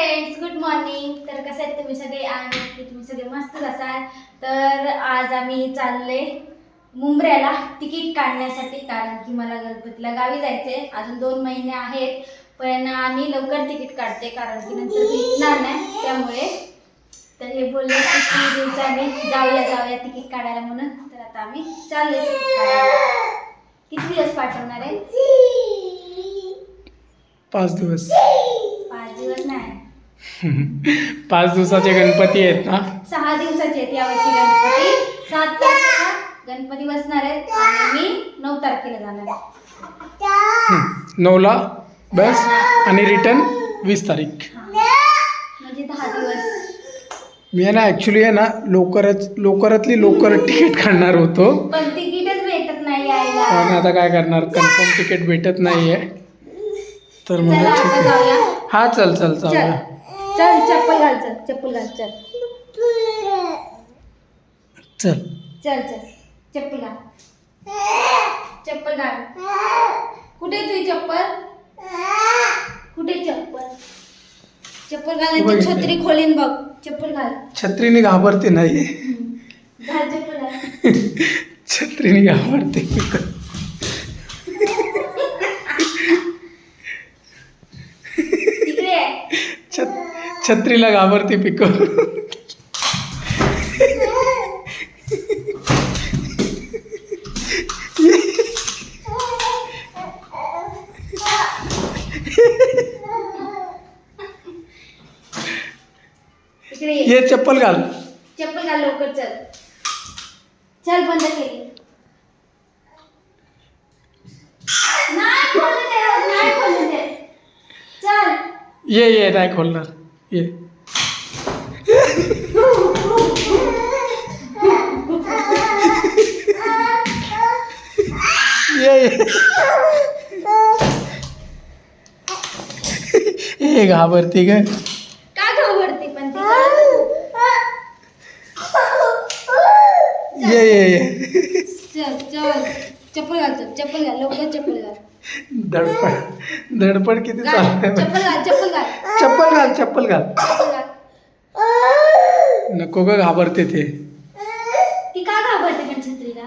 Friends good morning तर कसं आहेत तुम्ही सगळे आणि तुम्ही सगळे मस्तच असाल. तर आज आम्ही चालले मुंबऱ्याला तिकीट काढण्यासाठी कारण की मला गणपतीला गावी जायचे अजून दोन महिने आहेत पण आम्ही लवकर तिकीट काढते कारण की नंतर भेटणार नाही. त्यामुळे तर हे बोलले की किती दिवसांनी जाऊया जाऊया तिकीट काढायला म्हणून. तर आता आम्ही चाललोय तिकीट काढायला. किती दिवस पाठवणार आहे? पाच दिवस. पाच दिवस नाही. पाच दिवसाचे गणपती आहेत ना? सहा दिवसाचे आहेत यावर्षी गणपती. सात तारखेला गणपती बसणार आहेत आणि मी नऊ तारखेला जाणार आहे. नऊला? बस. आणि रिटर्न वीस तारीख. म्हणजे दहा दिवस. मी आहे ना ॲक्च्युली आहे ना लवकरच लवकरातली लवकर तिकीट काढणार होतो. पण तिकीटच भेटत नाही यायला. पण आता काय करणार? कन्फर्म तिकीट भेटत नाही आहे तर चला म्हणलं आता ठीक आहे. जाऊया. हा चल चल चल. चल. चल चप्पल घाल चल चप्पल घाल चल. चल. चल चल. चप्पल घाल. चप्पल घाल. कुठे तुझी चप्पल? कुठे चप्पल? चप्पल घाल. छत्री खोलीन बघ. चप्पल घाल. छत्रीने घाबरते नाही घाल चप्पल घाल. छत्रीने घाबरते छत्रीला घाबरते पिक। तिकडे ये. ये चप्पल घाल। चप्पल घाल लवकर चल. चल बंद केली नाही खोलू दे नाही खोलू दे चल. ये ये नाही खोलणार. ये। ये ये। हे घाबरती ग का घाबरती पण ये ये ये। चल चल। चप्पल घाल चप्पल घाल लवकर चप्पल घाल। धडपड. धडपड किती चप्पल घाल चप्पल घाल. चप्पल घाल चप्पल घाल. चप्पल घाल. नको ग घाबरते ते. ती का घाबरते पण छत्रीला?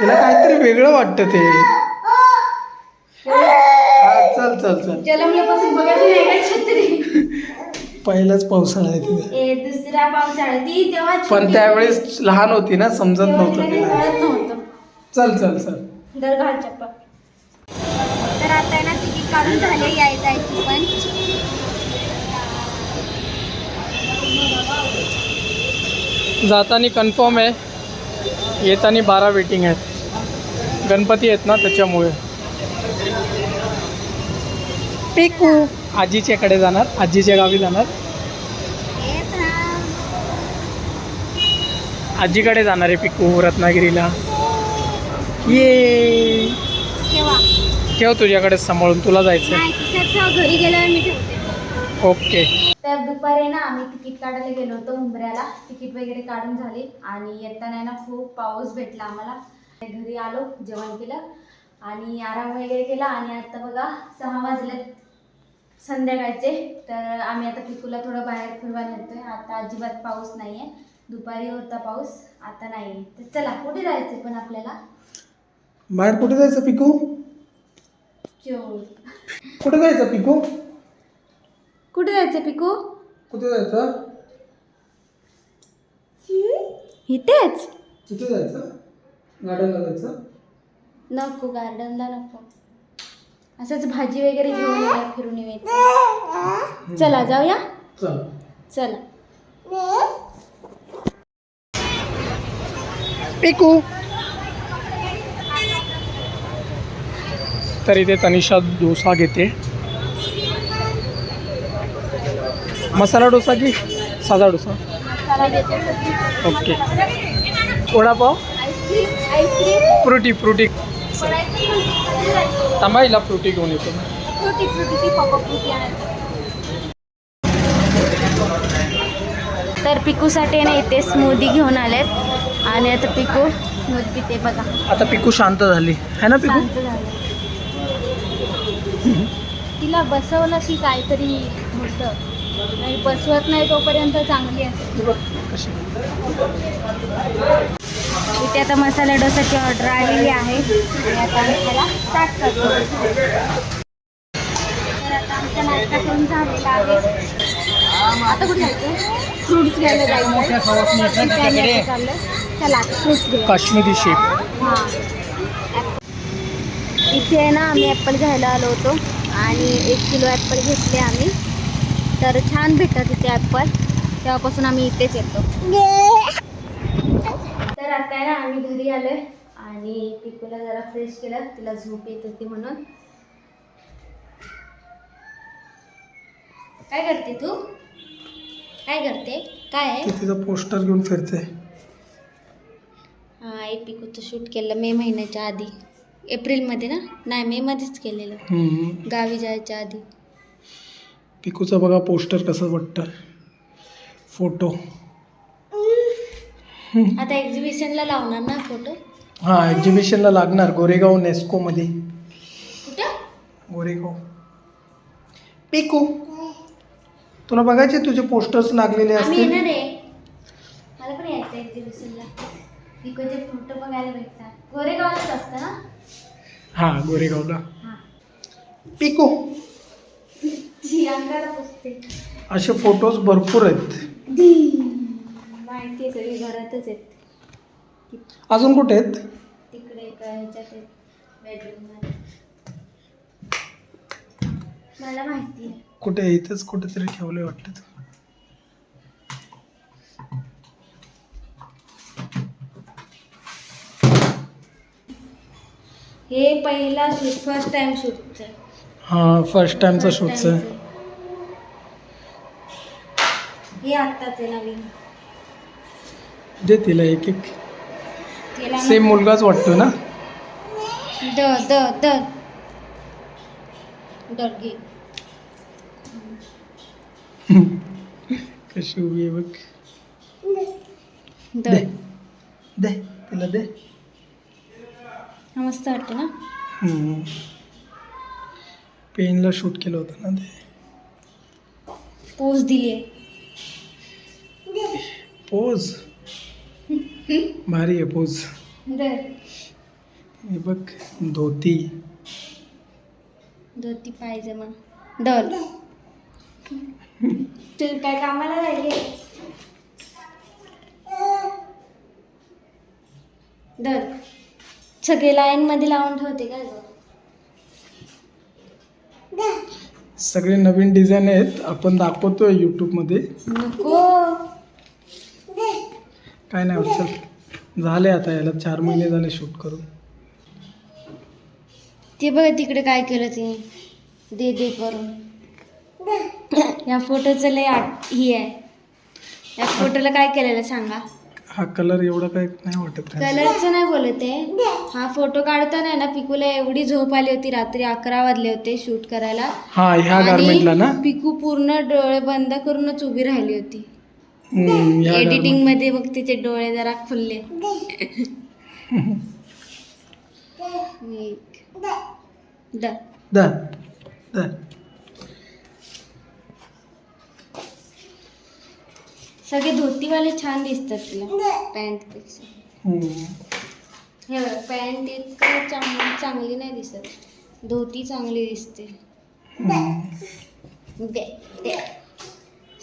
तिला काहीतरी वेगळं वाटतं ते. हा चल चल चल. जलमल्यापासून बघत नाही का छत्री. पहिलाच पावसाळा आहे तिला ए दुसरा पावसाळा ती तेव्हा पण छोटी त्यावेळेस. लहान होती ना समजत तेव्हा नव्हतं तिला काही तिला. कळत नव्हतं. चल चल चल. दर घाल चप्पल. तर आता आहे ना तिकीट काढून झाले याय जायची पण. जाताना कन्फर्म आहे. येताना बारा वेटिंग आहेत. गणपती आहेत ना त्याच्यामुळे. पिकू. आजीच्याकडे जाणार आजीच्या गावी जाणार. आजीकडे जाणार आहे पिकू रत्नागिरीला. ये. ठेव तुझ्याकडे सांभाळून तुला जायचं घरी गेल्यावर मी ठेवते. ओके. तर दुपारी ना आम्ही तिकीट काढायला गेलो होतो मुंबऱ्याला तिकीट वगैरे काढून झाले आणि येताना ना खूप पाऊस भेटला आम्हाला. घरी आलो जेवण केलं आणि आराम वगैरे केला आणि आता बघा सहा वाजले संध्याकाळचे. तर आम्ही आता पिकूला थोडं बाहेर फिरवा नेतोय आता अजिबात पाऊस नाही आहे दुपारी होता पाऊस आता नाही तर चला कुठे जायचं पण आपल्याला? बाहेर कुठे जायचं पिकू? कुठे जायचं पिकू? कुठे जायचं पिकू? कुठे जायचं? इथेच? कुठे जायचं? गार्डनला जायचं? नको गार्डनला नको. असंच भाजी वगैरे घेऊन येऊया फिरून येऊया. चला जाऊया? चल. चला. पिकू तर इथे तनिषा डोसा घेते. मसाला डोसा की साधा dosa? Okay vada pav? Frooti Frooti. थांबाईला Frooti घेऊन येतो. तर पिकूसाठी ना इथे स्मूदी घेऊन आलेत. आणि आता पिकू स्मूदी पिते बघा. आता पिकू शांत झाली. है ना पिकू? तिला बसवलं की काहीतरी होतं. आणि बसवत नाही तोपर्यंत चांगली असते. इथे आता मसाला डोसाची ऑर्डर आलेली आहे. आणि आता आम्ही त्याला स्टार्ट करतो. तर आता आमचा नाश्ता करून झालेला आहे. आता कुठे जायचं फ्रुट्स घ्यायला जायचं चाललं चला फ्रुट्स घ्या काश्मीरी शेप हां. इथे आहे ना आम्ही ॲपल घ्यायला आलो होतो. आणि एक किलो ॲपल घेतले आम्ही. तर छान भेटतात इथे ॲपल. तेव्हापासून आम्ही इथेच येतो. तर आता आहे ना आम्ही घरी आलोय. आणि पिकूला जरा फ्रेश केलं. तिला झोप येत होती म्हणून. काय करते तू? काय करते? काय आहे? पोस्टर घेऊन फिरते. हा एक पिकूचं शूट केलं मे महिन्याच्या आधी. एप्रिलमध्ये ना? नाही मेमध्येच केलेलं. हम्म. गावी जायच्या आधी. पिकूचा बघा पोस्टर कसं वाटतं फोटो. आता एक्झिबिशनला लावणार ना फोटो? हां एक्झिबिशनला लागणार. गोरेगाव नेस्कोमध्ये. कुठं? गोरेगाव. पिकू तुला बघायचे तुझे पोस्टर्स लागलेले आम्ही असतील? येणार आहे. मला पण यायचं एक्झिबिशनला फोटो बघायला भेटतात. गोरेगावलाच असतं ना? हां गोरेगावला. हां. पिकू. ती अंगाला पुसते. असे फोटोज भरपूर आहेत. माहिती आहे सगळी घरातच आहेत. अजून कुठे आहेत? तिकडे एका ह्याच्यात आहेत बेडरूममध्ये मला माहिती आहे. कुठे? इथंच कुठेतरी ठेवले वाटतं. हे पहिला शूट फर्स्ट टाइम शूटचं हां फर्स्ट टाइमचा शूटचं आहे हे आत्ताच आहे नवीन. दे तिला एक एक. सेम मुलगाच वाटतो ना? द द द. घे कशी उभी आहे बघ. दर दे. दे तिला दे. मस्त वाटतं ना. पेनला शूट केलं होतं ना ते. पोज दिली आहे. पोज? भारी आहे पोज. हे बघ धोती. धोती पायजमा डल. तू काय कामाला राहिली? डल. सगळे लाईन मध्ये लावून ठेवते काय गं? सगळे नवीन डिझाईन आहेत. आपण दाखवतोय यूट्यूबमध्ये नको. काय नाही होत चल झाले आता याला चार महिने झाले शूट करून. ते बघ तिकडे काय केलं ते. दे दे करून. या फोटोचं लय आठ ही आहे. या फोटोला काय केलेलं सांगा. हा कलर एवढा काय नाही वाटत कलरचं नाही बोलत आहे. हा फोटो काढताना ना पिकूला एवढी झोप आली होती रात्री अकरा वाजले होते शूट करायला. हा ह्या गारमेंटला ना? पिकू पूर्ण डोळे बंद करूनच उभी राहिली होती. हम्म, ह्या एडिटिंगमध्ये बघ तिचे डोळे जरा खुलले. एक. द. garment. दा. दा. सगळे धोतीवाले छान दिसतात तिला. पॅन्टपेक्षा. हम्म. हे पॅन्ट इतकं चांगली चांगली नाही दिसत. धोती चांगली दिसते. हम्म. दे दे.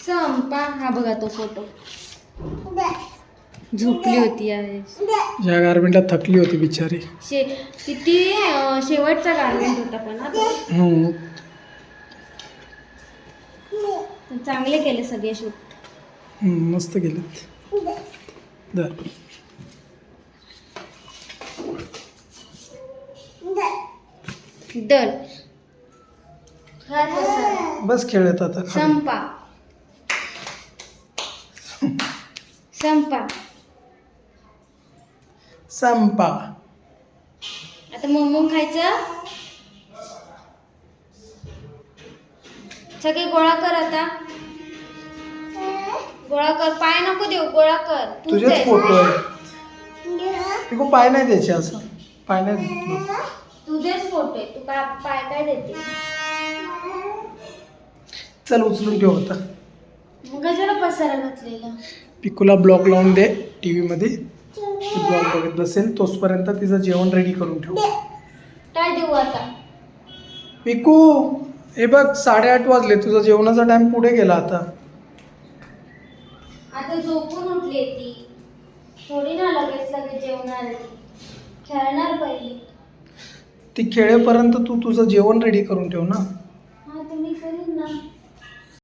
संपा हा बघा तो फोटो झोपली होती यावेळेस. या गारमेंटला थकली होती बिचारी. शे किती अं, शेवटचा गार्मेंट होता पण हा तो. हम्म. पण चांगले केले सगळे शूट. मस्त गेलेत दा. डल घाल पसारा. बस खेळत आता संपा. संपा. संपा. आता मोमो खायचं? सगळे गोळा कर आता. गोळा कर पाय नको देऊ गोळा कर. तूच तुझेच दे. फोटो आहे पिकू पाय नाही द्यायचे असं. पाय नाही देत बघ. तुझेच फोटो आहे तू काय पाय काय देते? चल उचलून ठेव आता. मग कशाला पसारा घातलेला? पिकूला ब्लॉग लावून दे टी व्हीमध्ये ती ब्लॉग बघत बसेल. तोचपर्यंत तिचं जेवण रेडी करून ठेव. काय देऊ आता? पिकू हे बघ साडेआठ वाजले. तुझा जेवणाचा टाइम पुढे गेला आता. आता झोपून उठली ती. थोडी ना लगेच लगेच जेवणार ती खेळणार पहिली. ती खेळेपर्यंत तू तुझं जेवण रेडी करून ठेव ना.